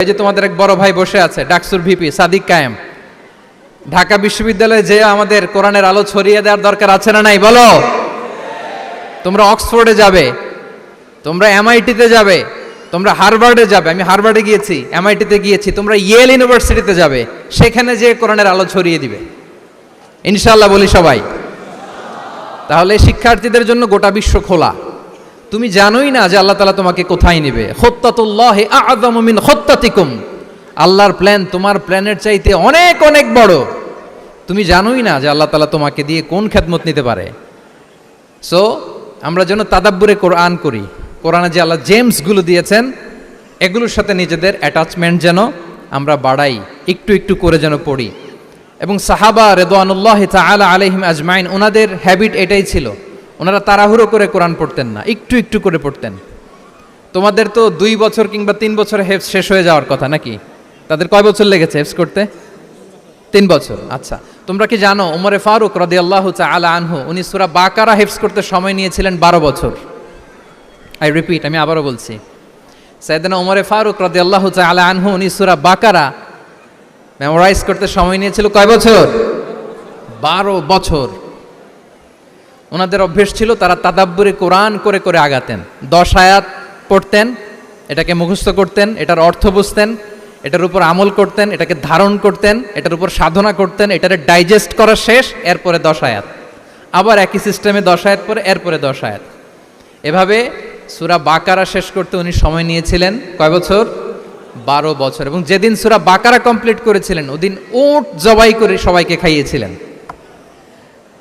এই যে তোমাদের এক বড় ভাই বসে আছে, ডাকসুর ভিপি, সাদিক কায়েম। ঢাকা বিশ্ববিদ্যালয়ে যে আমাদের কোরআনের আলো ছড়িয়ে দেওয়ার দরকার আছে না নাই? বলো। তোমরা অক্সফোর্ডে যাবে, তোমরা এমআইটিতে যাবে, তোমরা হারভার্ডে যাবে। আমি হারভার্ডে গিয়েছি, এমআইটিতে গিয়েছি, তোমরা ইয়েল ইউনিভার্সিটিতে যাবে, সেখানে যে কোরআনের আলো ছড়িয়ে দিবে। ইনশাল্লাহ বলি সবাই। তাহলে শিক্ষার্থীদের জন্য গোটা বিশ্ব খোলা। তুমি জানোই না যে আল্লাহ তালা তোমাকে কোথায় নেবে। খত্তাতিকুম। আল্লাহর প্ল্যান তোমার প্ল্যানের চাইতে অনেক অনেক বড়। তুমি জানোই না যে আল্লাহ তালা তোমাকে দিয়ে কোন খেদমত নিতে পারে। সো আমরা যেন তাদাব্বুরে কোরআন করি। কোরআনে যে আল্লাহ জেমসগুলো দিয়েছেন, এগুলোর সাথে নিজেদের অ্যাটাচমেন্ট যেন আমরা বাড়াই, একটু একটু করে যেন পড়ি। এবং সাহাবা রেদওয়ানুল্লাহ তাআলা আলাইহিম আজমাইন ওনাদের হ্যাবিট এটাই ছিল। ওনারা তাড়াহুড়ো করে কোরআন পড়তেন না, একটু একটু করে পড়তেন। তোমাদের তো দুই বছর কিংবা তিন বছর হেফস শেষ হয়ে যাওয়ার কথা নাকি? তাদের কয় বছর লেগেছে হেফস করতে? তিন বছর আচ্ছা। তোমরা কি জানো ওমরে ফারুক রদি আল্লাহ আলা আনহু, উনি সুরা বাকারা হেফস করতে সময় নিয়েছিলেন বারো বছর। আই রিপিট আমি আবারও বলছি। সাইদানা উমরে ফারুক রদি আল্লাহ আলা আনহু, উনি সুরা বাকারা মেমোরাইজ করতে সময় নিয়েছিল কয় বছর? বারো বছর। ওনাদের অভ্যেস ছিল তারা তাদাব্বুরে কোরআন করে করে আগাতেন। দশ আয়াত পড়তেন, এটাকে মুখস্থ করতেন, এটার অর্থ বুঝতেন, এটার উপর আমল করতেন, এটাকে ধারণ করতেন, এটার উপর সাধনা করতেন, এটারে ডাইজেস্ট করা শেষ, এরপরে দশ আয়াত। আবার একই সিস্টেমে দশ আয়াত পরে, এরপরে দশ আয়াত। এভাবে সুরা বাকারা শেষ করতে উনি সময় নিয়েছিলেন, কয় বছর? বারো বছর। এবং যেদিন সুরা বাকারা কমপ্লিট করেছিলেন, ওদিন উট জবাই করে সবাইকে খাইয়েছিলেন।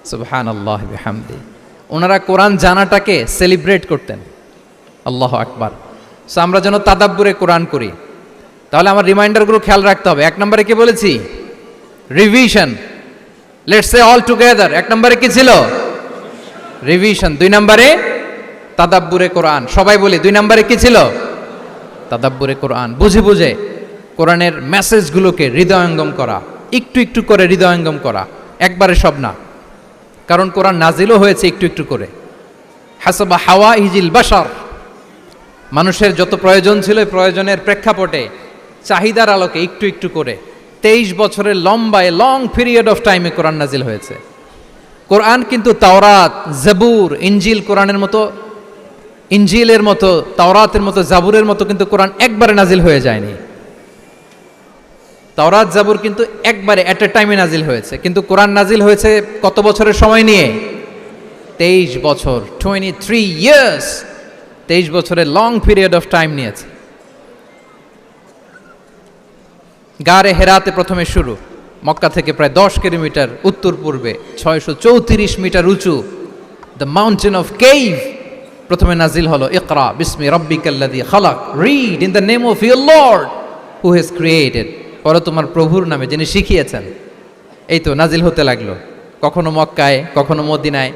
সুবহান আল্লাহ হামদি ওনারা কোরআন জানাটাকে সেলিব্রেট করতেন। আল্লাহ আকবার। সো আমরা যেন তাদাব্বুরে কোরআন করি। তাহলে আমার রিমাইন্ডারগুলো খেয়াল রাখতে হবে। এক নম্বরে কি বলেছি? Revision let's say all together এক নম্বরে কি ছিল? রিভিশন দুই নম্বরে তাদাব্বুরে কোরআন। সবাই বলি, দুই নম্বরে কি ছিল? তাদাব্বুরে কোরআন। বুঝে বুঝে কোরআনের মেসেজগুলোকে হৃদয়ঙ্গম করা। একটু একটু করে হৃদয়ঙ্গম করা। একবারে সব না। কারণ কোরআন নাজিলও হয়েছে একটু একটু করে। হাসাবা হাওয়া ইজিল বাসার মানুষের যত প্রয়োজন ছিল প্রয়োজনের প্রেক্ষাপটে চাহিদার আলোকে একটু একটু করে। তেইশ বছরের লম্বায় লং পিরিয়ড অফ টাইমে কোরআন নাজিল হয়েছে। কোরআন কিন্তু তাওরাত, জাবুর ইঞ্জিল কোরআনের মতো ইঞ্জিলের মতো, তাওরাতের মতো, জাবুরের মতো কিন্তু কোরআন একবারে নাজিল হয়ে যায়নি। তাওরাত জাবুর কিন্তু একবারে অ্যাট এ টাইমে নাজিল হয়েছে। কিন্তু কোরআন নাজিল হয়েছে কত বছরের সময় নিয়ে? তেইশ বছর টোয়েন্টি থ্রি ইয়ার্স তেইশ বছরের লং পিরিয়ড অফ টাইম নিয়েছে। গারে হেরাতে প্রথমে শুরু। মক্কা থেকে প্রায় দশ কিলোমিটার উত্তর পূর্বে, ছয়শো চৌত্রিশ মিটার উঁচু। দ্য মাউন্টেন অফ কেইভ প্রথমে নাজিল হলো, ইকরা, বিসমি খালাক। Read in the name of your lord who has created পরে তোমার প্রভুর নামে যিনি শিখিয়েছেন, এই তো নাজিল হতে লাগল। কখনো মক্কায়, কখনো মদিনায়,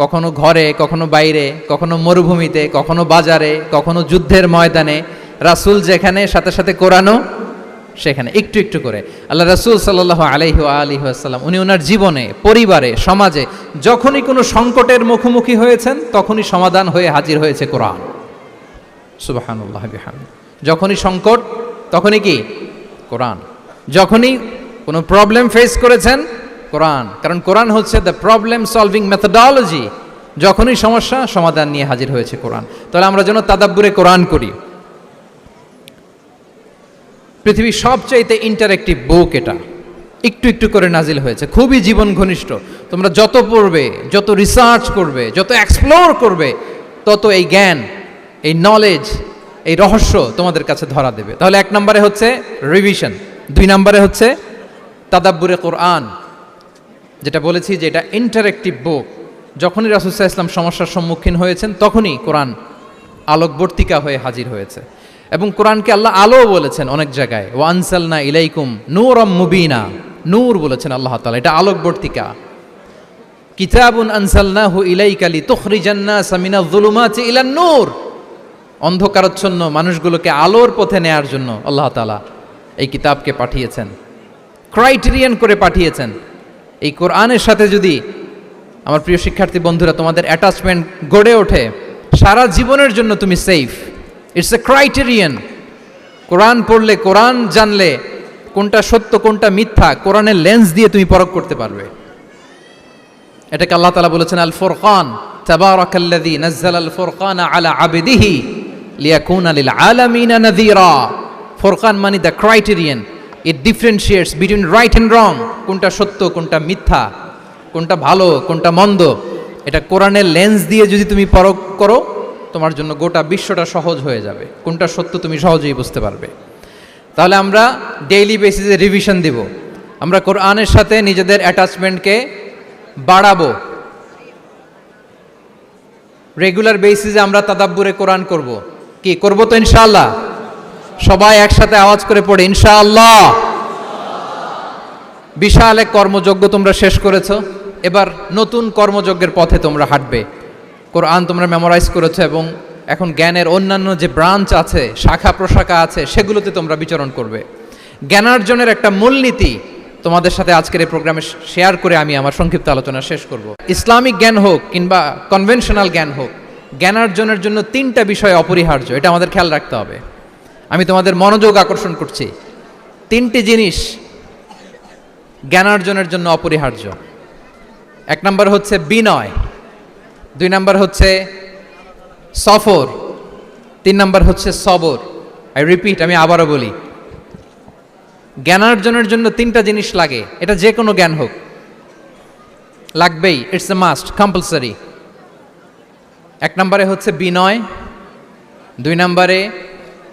কখনো ঘরে, কখনো বাইরে, কখনো মরুভূমিতে, কখনো বাজারে, কখনো যুদ্ধের ময়দানে, রাসূল যেখানে, সাথে সাথে কোরআনও সেখানে, একটু একটু করে। আল্লাহ রাসূল সাল্লাহ আলাইহি আলিহি আসসালাম উনি ওনার জীবনে, পরিবারে, সমাজে, যখনই কোনো সংকটের মুখোমুখি হয়েছেন, তখনই সমাধান হয়ে হাজির হয়েছে কোরআন। সুবাহানুল্লাহ যখনই সংকট, তখনই কি? কোরআন। যখনই কোনো প্রবলেম ফেস করেছেন, কোরআন। কারণ কোরআন হচ্ছে দ্য প্রবলেম সলভিং মেথডোলজি যখনই সমস্যা, সমাধান নিয়ে হাজির হয়েছে কোরআন। তাহলে আমরা যেন তাদাব্বুরে কোরআন করি। পৃথিবীর সবচাইতে ইন্টারেক্টিভ বুক এটা। একটু একটু করে নাজিল হয়েছে। খুবই জীবন ঘনিষ্ঠ। তোমরা যত পড়বে, যত রিসার্চ করবে, যত এক্সপ্লোর করবে, তত এই জ্ঞান, এই নলেজ এই রহস্য তোমাদের কাছে ধরা দেবে। তাহলে এক নম্বরে হচ্ছে রিভিশন দুই নম্বরে হচ্ছে তাদাব্বুরে কোরআন, যেটা বলেছি যে এটা ইন্টারেক্টিভ বুক যখনই রাসুসাহ ইসলাম সমস্যার সম্মুখীন হয়েছেন, তখনই কোরআন আলোকবর্তিকা হয়ে হাজির হয়েছে। এবং কোরআনকে আল্লাহ আলো বলেছেন অনেক জায়গায় ও আনসালনা ইলাইকুম নূর মুবিনা নূর বলেছেন আল্লাহ তালা এটা আলোকবর্তিকা। কিতাবুন আনসালনাহু ইলাইকালি তুখরিজান্না সামিনা যুলুমাতি ইলান নূর। অন্ধকারচ্ছন্ন মানুষগুলোকে আলোর পথে নেয়ার জন্য আল্লাহ তালা এই কিতাবকে পাঠিয়েছেন। ক্রাইটেরিয়ান করে পাঠিয়েছেন। এই কোরআনের সাথে যদি আমার প্রিয় শিক্ষার্থী বন্ধুরা, তোমাদের অ্যাটাচমেন্ট গড়ে ওঠে, সারা জীবনের জন্য তুমি safe it's a criterion Quran পড়লে কোরআন জানলে কোনটা সত্য, কোনটা মিথ্যা, কোরআনের লেন্স দিয়ে তুমি পরখ করতে পারবে। এটাকে আল্লাহ তালা বলেছেন আল ফোরকান তাবারাকাল্লাযী নাজ্জাল আল ফুরকান আলা আবদিহি লিয়াকুনা লিল আলামিনা নাযীরা। ফোরকান মানে the criterion it differentiates between right and wrong কোনটা সত্য, কোনটা মিথ্যা, কোনটা ভালো, কোনটা মন্দ। এটা কোরআনের লেন্স দিয়ে যদি তুমি পরখ করো, তোমার জন্য গোটা বিশ্বটা সহজ হয়ে যাবে। কোনটা সত্য তুমি সহজেই বুঝতে পারবে। তাহলে আমরা ডেইলি বেসিসে রিভিশন দিব। আমরা কোরআনের সাথে নিজেদের অ্যাটাচমেন্টকে বাড়াবো। রেগুলার বেসিসে আমরা তাদাব্বুরে কোরআন করব। কি, করব তো ইনশাআল্লাহ? সবাই একসাথে আওয়াজ করে পড়ে, ইনশাআল্লাহ। বিশাল এক কর্মযজ্ঞ তোমরা শেষ করেছ। এবার নতুন কর্মযজ্ঞের পথে তোমরা হাঁটবে। কোরআন তোমরা মেমোরাইজ করেছ এবং এখন জ্ঞানের অন্যান্য যে ব্রাঞ্চ আছে, শাখা প্রশাখা আছে, সেগুলোতে তোমরা বিচরণ করবে। জ্ঞানার্জনের একটা মূলনীতি তোমাদের সাথে আজকের এই প্রোগ্রামে শেয়ার করে আমি আমার সংক্ষিপ্ত আলোচনা শেষ করব। ইসলামিক জ্ঞান হোক কিংবা কনভেনশনাল জ্ঞান হোক, জ্ঞানার্জনের জন্য তিনটা বিষয় অপরিহার্য, এটা আমাদের খেয়াল রাখতে হবে। তোমাদের মনোযোগ আকর্ষণ করছি। তিনটি জিনিস জ্ঞানার্জনের জন্য অপরিহার্য। এক নম্বর হচ্ছে বিনয়, দুই নম্বর হচ্ছে সফর, তিন নম্বর হচ্ছে সবর। আই রিপিট আমি আবারও বলি, জ্ঞানার্জনের জন্য তিনটা জিনিস লাগে, এটা যে কোনো জ্ঞান হোক। লাগবেই ইটস এ মাস্ট কম্পালসারি এক নম্বরে হচ্ছে বিনয়, দুই নম্বরে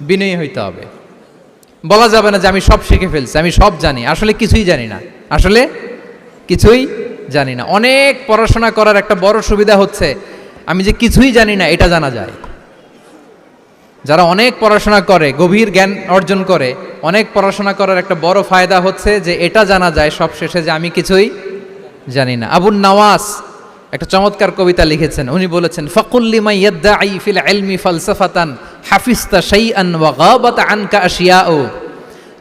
বিনয়ী হইতে হবে। বলা যাবে না যে আমি সব শিখে ফেলছি, আমি সব জানি, আসলে কিছুই জানি না। আসলে কিছুই জানি না। অনেক পড়াশোনা করার একটা বড় সুবিধা হচ্ছে, আমি যে কিছুই জানি না, এটা জানা যায়। যারা অনেক পড়াশোনা করে, গভীর জ্ঞান অর্জন করে, অনেক পড়াশোনা করার একটা বড় ফায়দা হচ্ছে যে এটা জানা যায় সব শেষে যে আমি কিছুই জানি না। আবুল নওয়াস একটা চমৎকার কবিতা লিখেছেন। উনি বলেছেন ইয়াদ্দাঈ ফিল আনকা আশিয়াউ।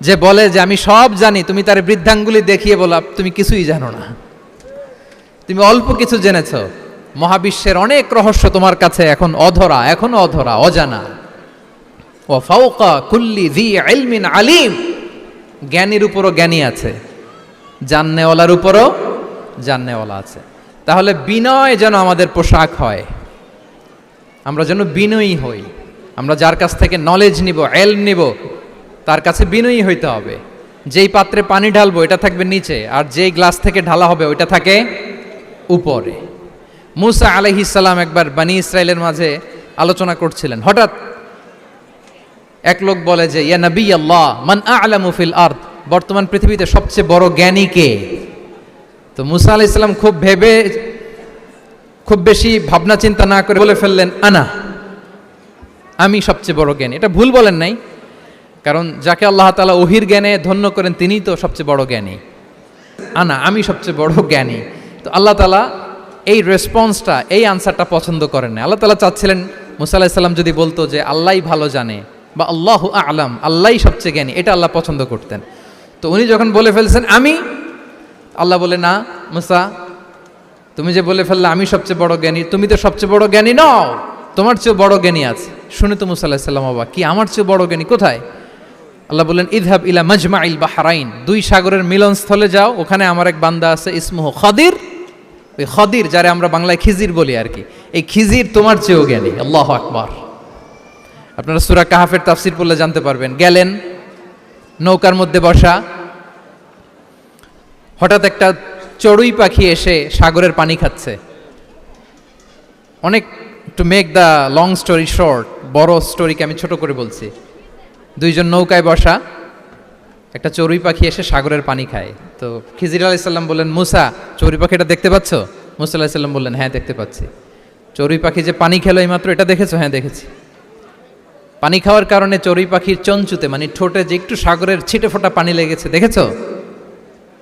যে বলে যে, আমি সব জানি, তুমি তার বৃদ্ধাঙ্গুলি দেখিয়ে বলা তুমি কিছুই জানো না। তুমি অল্প কিছু জেনেছ। মহাবিশ্বের অনেক রহস্য তোমার কাছে এখন অধরা, এখনও অধরা, অজানা। ও ফাউকা কুল্লি দি ইলমিন আলিম। জ্ঞানীর উপরও জ্ঞানী আছে। জাননেওয়ালার উপরও জাননেওয়ালা আছে। তাহলে বিনয় যেন আমাদের পোশাক হয়। আমরা যেন বিনয়ী হই। আমরা যার কাছ থেকে নলেজ নিব এলম নিব, তার কাছে বিনয়ী হইতে হবে। যেই পাত্রে পানি ঢালবো, এটা থাকবে নিচে, আর যেই গ্লাস থেকে ঢালা হবে, ওইটা থাকে উপরে। মুসা আলহিসাল্লাম একবার বানি ইসরায়েলের মাঝে আলোচনা করছিলেন। হঠাৎ এক লোক বলে যে, ইয়া নবী আল্লাহ, মান আলামু ফিল আর্থ বর্তমান পৃথিবীতে সবচেয়ে বড় জ্ঞানী কে? তো মুসা আলাহ ইসলাম খুব ভেবে, খুব বেশি ভাবনা চিন্তা না করে বলে ফেললেন, আনা, আমি সবচেয়ে বড় জ্ঞানী। এটা ভুল বলেন নাই, কারণ যাকে আল্লাহ তালা ওহির জ্ঞানে ধন্য করেন, তিনিই তো সবচেয়ে বড় জ্ঞানী। আনা, আমি সবচেয়ে বড় জ্ঞানী। তো আল্লাহ তালা এই রেসপন্সটা এই আনসারটা পছন্দ করেন না আল্লাহ তালা চাচ্ছিলেন, মুসা আলাহিসাল্লাম যদি বলতো যে আল্লাহ ভালো জানে বা আল্লাহ আলাম, আল্লাহই সবচেয়ে জ্ঞানী। এটা আল্লাহ পছন্দ করতেন। তো উনি যখন বলে ফেলছেন, আমি আল্লাহ বলে, না, মুসা, তুমি যে বলে ফেললে আমি সবচেয়ে বড় জ্ঞানী, তুমি তো সবচেয়ে বড় জ্ঞানী নও, তোমার চেয়ে বড় জ্ঞানী আছে। শুনে তো মুসা আলাহিসাল্লাম বাবা কি, আমার চেয়ে বড় জ্ঞানী কোথায়? আল্লাহ বললেন, ইদহাব ইলা মজমা ইল বাহারাইন, দুই সাগরের মিলনস্থলে যাও, ওখানে আমার এক বান্দা আছে, ইসমুহ খদির, ওই খদির যারে আমরা বাংলায় খিজির বলি আর কি। এই খিজির তোমার চেয়েও জ্ঞানী, আল্লাহ আকবার। আপনারা সুরা কাহাফের তাফসির পড়লে জানতে পারবেন, গেলেন, নৌকার মধ্যে বসা হঠাৎ একটা চড়ুই পাখি এসে সাগরের পানি খাচ্ছে। অনেক to make the long story short বড় স্টোরিকে আমি ছোট করে বলছি। দুইজন নৌকায় বসা, একটা চড়ুই পাখি এসে সাগরের পানি খায়। তো খিজির আলাইসাল্লাম বললেন, মুসা, চড়ুই পাখিটা দেখতে পাচ্ছ? মুসা আলাহিসাল্লাম বললেন হ্যাঁ দেখতে পাচ্ছি। চড়ুই পাখি যে পানি খেলো এই মাত্র এটা দেখেছ? হ্যাঁ দেখেছি। পানি খাওয়ার কারণে চড়ুই পাখির চঞ্চুতে মানে ঠোঁটে যে একটু সাগরের ছিটে ফোটা পানি লেগেছে, দেখেছ?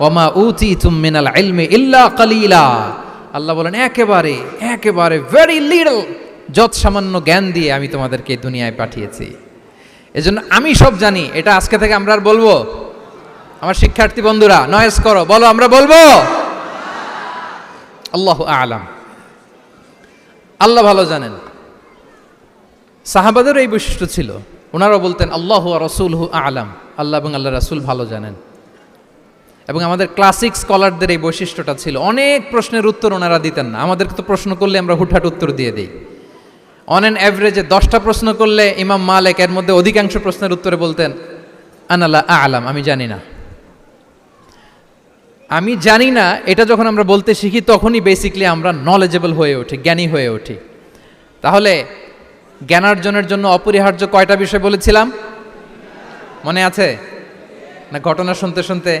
ওমা উতি মিনাল ইলমে ইল্লা কালিলা। আল্লাহ বলেন, একেবারে একেবারে ভেরি লিটল যত সামান্য জ্ঞান দিয়ে আমি তোমাদেরকে দুনিয়ায় পাঠিয়েছি। এজন্য আমি সব জানি, এটা আজকে থেকে আমরা আর বলব। আমার শিক্ষার্থী বন্ধুরা নয়েস করো, বলো, আমরা বলব? আল্লাহ আলাম। আল্লাহ ভালো জানেন। সাহাবাদেরও এই বৈশিষ্ট্য ছিল। ওনারাও বলতেন, আল্লাহ রসুল হু আলাম। আল্লাহ এবং আল্লাহ রাসুল ভালো জানেন। এবং আমাদের ক্লাসিক স্কলারদের এই বৈশিষ্ট্যটা ছিল, অনেক প্রশ্নের উত্তর ওনারা দিতেন না। আমাদেরকে তো প্রশ্ন করলে আমরা হুটহাট উত্তর দিয়ে দিই। অন অ্যান অ্যাভারেজে দশটা প্রশ্ন করলে ইমাম মালেক এর মধ্যে অধিকাংশ প্রশ্নের উত্তরে বলতেন আনাল্লাহ আলাম, আমি জানি না। আমি জানি না, এটা যখন আমরা বলতে শিখি তখনই বেসিকলি আমরা নলেজেবল হয়ে উঠি, জ্ঞানী হয়ে উঠি। তাহলে জ্ঞানার্জনের জন্য অপরিহার্য কয়টা বিষয় বলেছিলাম? মনে আছে? না, ঘটনা শুনতে শুনতে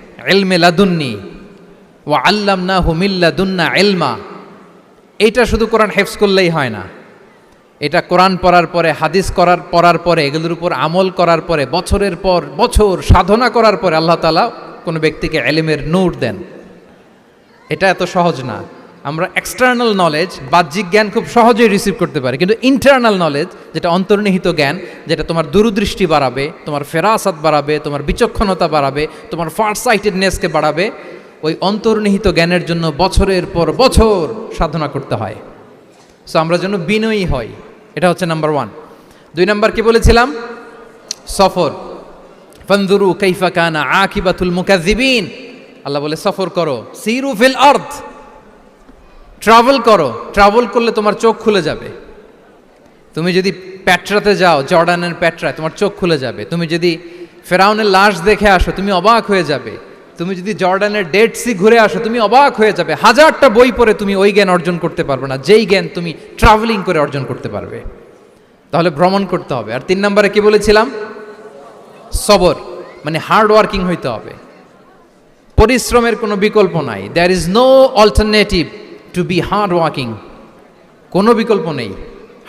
এলমে লাদুন্নি ও আল্লাম না হুমিল্লা দুন্না এলমা এটা শুধু কোরআন হেফস করলেই হয় না। এটা কোরআন পড়ার পরে, হাদিস করার, পড়ার পরে, এগুলোর উপর আমল করার পরে, বছরের পর বছর, সাধনা করার পরে আল্লাহ তালা কোনো ব্যক্তিকে এলেমের নূর দেন। এটা এত সহজ না। আমরা এক্সটার্নাল নলেজ বাহ্যিক জ্ঞান খুব সহজেই রিসিভ করতে পারি। কিন্তু ইন্টারনাল নলেজ যেটা অন্তর্নিহিত জ্ঞান, যেটা তোমার দূরদৃষ্টি বাড়াবে, তোমার ফেরাসাত বাড়াবে, তোমার বিচক্ষণতা বাড়াবে, তোমার ফার সাইটেডনেসকে বাড়াবে, ওই অন্তর্নিহিত জ্ঞানের জন্য বছরের পর বছর সাধনা করতে হয়। সো আমরা যেন বিনয়ী হই। এটা হচ্ছে নাম্বার ওয়ান দুই নাম্বার কি বলেছিলাম? সফর। ফন্দুরু কাইফা কানা আকিবাতুল মুকাজিবিন আল্লাহ বলে, সফর করো। সিরু ফিল আর্থ ট্রাভেল করো ট্রাভেল করলে তোমার চোখ খুলে যাবে। তুমি যদি প্যাট্রাতে যাও, জর্ডানের প্যাট্রায়, তোমার চোখ খুলে যাবে। তুমি যদি ফেরাউনের লাশ দেখে আসো, তুমি অবাক হয়ে যাবে। তুমি যদি জর্ডানের ডেড সি ঘুরে আসো, তুমি অবাক হয়ে যাবে। হাজারটা বই পড়ে তুমি ওই জ্ঞান অর্জন করতে পারবে না। যেই জ্ঞান তুমি ট্রাভেলিং করে অর্জন করতে পারবে। তাহলে ভ্রমণ করতে হবে। আর তিন নম্বরে কি বলেছিলাম? সবর মানে হার্ড ওয়ার্কিং হইতে হবে। পরিশ্রমের কোনো বিকল্প নাই। There is no alternative to be hard working কোনো বিকল্প নেই।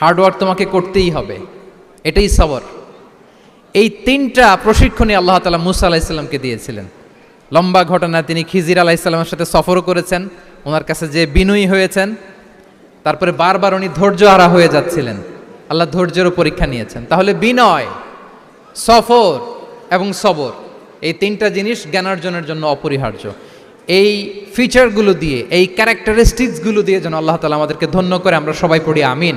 হার্ড ওয়ার্ক তোমাকে করতেই হবে। এটাই সবর। এই তিনটা প্রশিক্ষণই আল্লাহ তালা মুসা আলাহিসাল্লামকে দিয়েছিলেন। লম্বা ঘটনা, তিনি খিজির আলাহিসাল্লামের সাথে সফরও করেছেন। ওনার কাছে যে বিনয়ী হয়েছেন, তারপরে বারবার উনি ধৈর্য হারা হয়ে যাচ্ছিলেন। আল্লাহ ধৈর্যেরও পরীক্ষা নিয়েছেন। তাহলে বিনয়, সফর এবং সবর, এই তিনটা জিনিস জ্ঞানার্জনের জন্য অপরিহার্য। এই ফিচারগুলো দিয়ে, এই ক্যারেক্টারিস্টিক্সগুলো দিয়ে যেন আল্লাহ তালা আমাদেরকে ধন্য করে, আমরা সবাই পড়ি, আমিন।